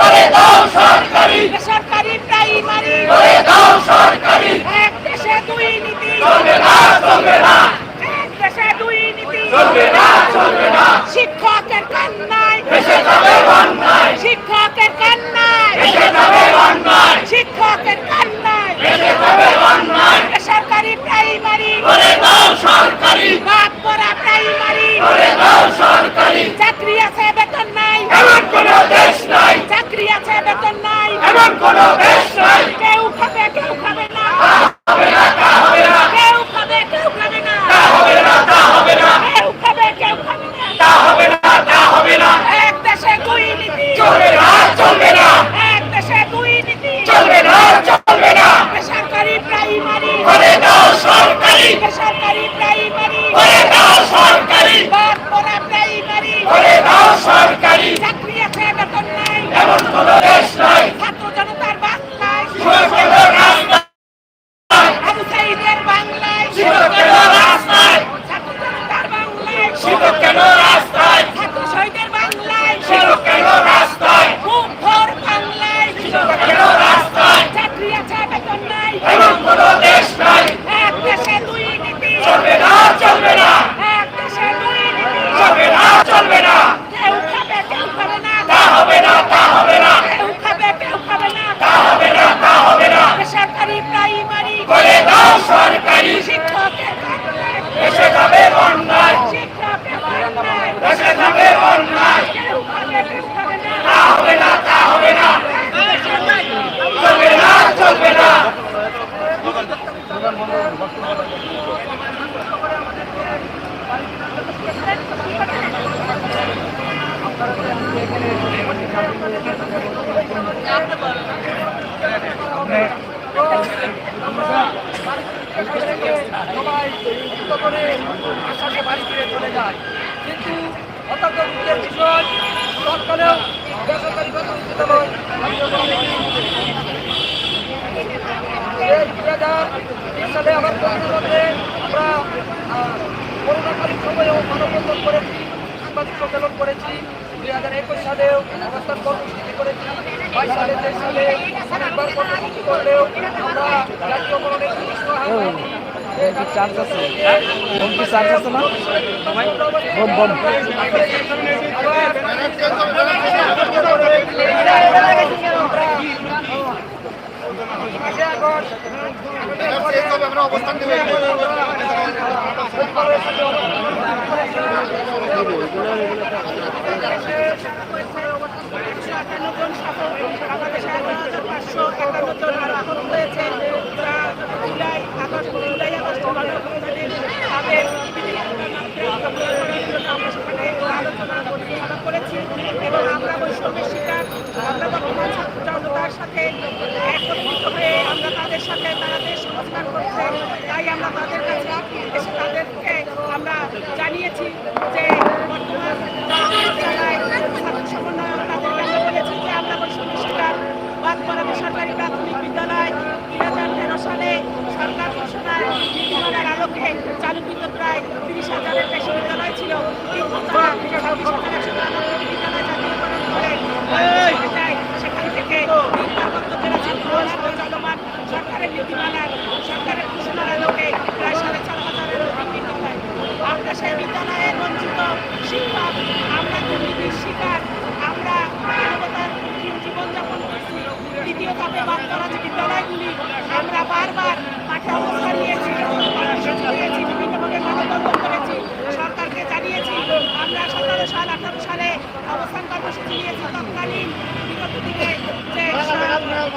করে দাও সরকারি। বেসরকারি প্রাইমারি। করে দাও সরকারি। এক দেশে দুই নীতি। চলবে না চলবে না। এক দেশে দুই নীতি। চলবে না চলবে না। শিক্ষকের কান্নায় ভেসে যাবে সালে আবার করোনাকালে আমরা করোনাকালীন সময়েও মানববন্ধন করেছি সাংবাদিক সম্মেলন করেছি দুই হাজার একুশ সালেও অবস্থান কর্মসূচি করেছি বাইশ সালে তেইশ সালে অনেকবার কর্মসূচি করলেও আমরা জাতীয়করণের চার্জ আছে। চার্জ আছে না? অবস্থান করেছি এবং আমরা বৈষম্যের শিকার, আমরা বর্তমান ছাত্র সাথে একত্রিত আমরা তাদের সাথে তাদের সমাজ তৎকালীন বিগত দিনে যে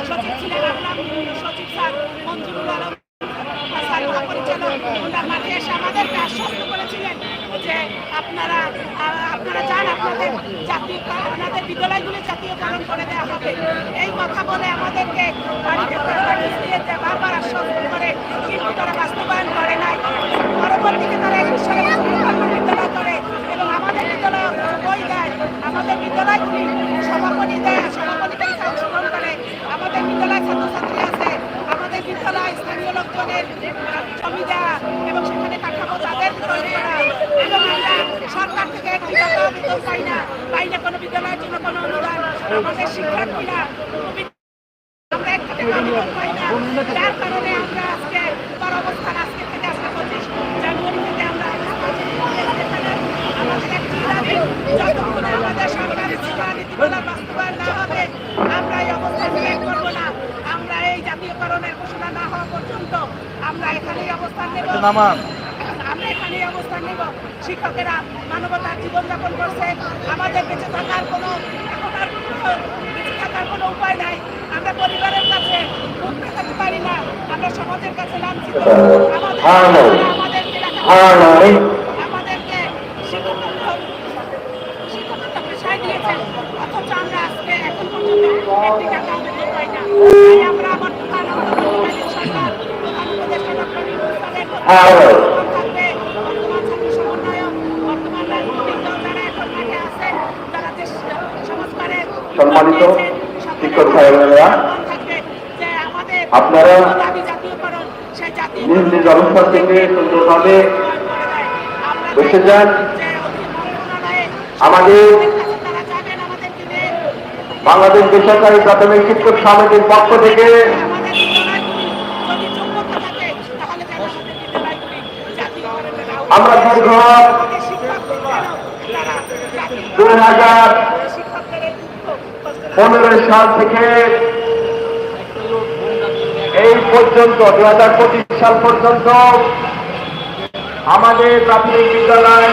সচিব ছিলেন আপনার সচিব স্যার, মঞ্জুরুল আলম, স্যার, মহাপরিচালক ওনার মাঠে এসে আমাদেরকে আশ্বস্ত করেছিলেন যে আপনারা আপনারা যান, আপনাদের জাতীয় আমাদের বিদ্যালয়গুলি জাতীয়করণ করে দেওয়া হবে। এই কথা বলে আমাদেরকে বাড়িতে দিয়ে বারবার আশ্বস্ত করে আমাদের শিক্ষার্থীরা আমরা একটাতে না। হবে, আমরা এই অবস্থান ত্যাগ করব না। আমরা এই জাতীয়করণের ঘোষণা না হওয়া পর্যন্ত আমরা এখানেই অবস্থান নেব। শিক্ষকেরা মানবতার জীবনযাপন করছে। আমাদের বেঁচে থাকার কোনো বেঁচে থাকার কোনো উপায় নাই। আমরা পরিবারের কাছে মুখ দেখাতে পারি না। আমরা সমাজের কাছে লাঞ্ছিত। আমাদের আমাদেরকে শিক্ষকত্ব পেশায় দিয়েছেন। অথচ আমরা আজকে এখন পর্যন্ত একটি টাকা পাই না। আমরা সরকার প্রধান উপদেষ্টা ডক্টর ইউনূস স্যারের প্রতি আহ্বান থাকবে বর্তমান ছাত্র সমন্বয়ক বর্তমান রাজনৈতিক দল যারা এখন মাঠে আছেন যারা দেশ সংস্কারের সম্মানিত শিক্ষক আমাদের আপনারা নিজ নিজ অবস্থান থেকে সুন্দরভাবে বসে যান। আমাদের বাংলাদেশ বেসরকারি প্রাথমিক শিক্ষক সমিতির পক্ষ থেকে আমরা দীর্ঘ দুই হাজার পনেরো সাল থেকে এই পর্যন্ত দু হাজার পঁচিশ সাল পর্যন্ত আমাদের প্রাথমিক বিদ্যালয়